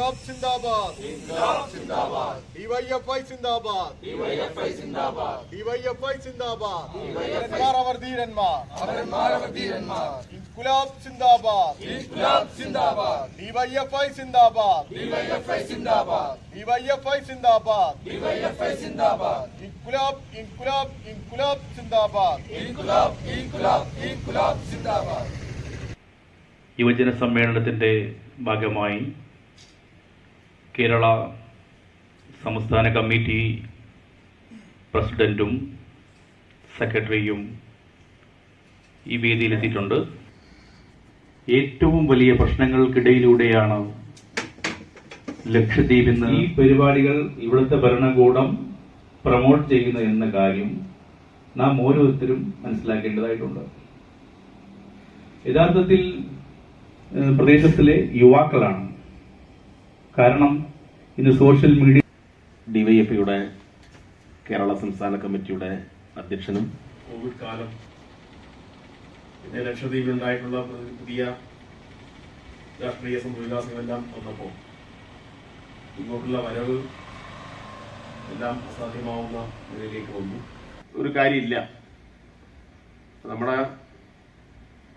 ഇൻക്ലാബ് സിന്ദാബാദ്. ഡിവൈഎഫ്ഐ സിന്ദാബാദ്. ഡിവൈഎഫ്ഐ സിന്ദാബാദ്. ധീരന്മാർ അവർ ധീരന്മാർ ഇൻകുലാബ് സിന്ദാബാദ്. ഡിവൈഎഫ്ഐ സിന്ദാബാദ്. ഡിവൈഎഫ്ഐ സിന്ദാബാദ്. ഇൻകുലാബ് ഇൻകുലാബ് ഇൻകുലാബ് സിന്ദാബാദ്. യുവജന സമ്മേളനത്തിന്റെ ഭാഗമായി കേരള സംസ്ഥാന കമ്മിറ്റി പ്രസിഡന്റും സെക്രട്ടറിയും ഈ വേദിയിലെത്തിയിട്ടുണ്ട്. ഏറ്റവും വലിയ പ്രശ്നങ്ങൾക്കിടയിലൂടെയാണ് ലക്ഷദ്വീപ് ഇന്ന് ഈ പരിപാടികൾ ഇവിടുത്തെ ഭരണകൂടം പ്രമോട്ട് ചെയ്യുന്നു എന്ന കാര്യം നാം ഓരോരുത്തരും മനസ്സിലാക്കേണ്ടതായിട്ടുണ്ട്. യഥാർത്ഥത്തിൽ പ്രദേശത്തിലെ യുവാക്കളാണ്. കാരണം ഇന്ന് സോഷ്യൽ മീഡിയ ഡിവൈഎഫ്ഐയുടെ കേരള സംസ്ഥാന കമ്മിറ്റിയുടെ അധ്യക്ഷനും കോവിഡ് കാലം പിന്നെ ലക്ഷദ്വീപിലുണ്ടായിട്ടുള്ള പുതിയ രാഷ്ട്രീയ സംഭവവികാസങ്ങളെല്ലാം വന്നപ്പോൾ ഇങ്ങോട്ടുള്ള വരവ് എല്ലാം അസാധ്യമാവുന്ന നിലയിലേക്ക് വന്നു. ഒരു കാര്യമില്ല. നമ്മുടെ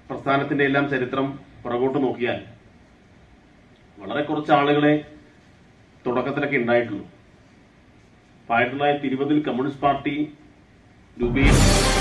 പ്രസ്ഥാനത്തിന്റെ എല്ലാം ചരിത്രം പുറകോട്ട് നോക്കിയാൽ വളരെ കുറച്ച് ആളുകളെ തുടക്കത്തിലൊക്കെ ഉണ്ടായിട്ടുള്ളൂ. ആയിരത്തി തൊള്ളായിരത്തി ഇരുപതിൽ കമ്മ്യൂണിസ്റ്റ് പാർട്ടി രൂപീകരിച്ചു.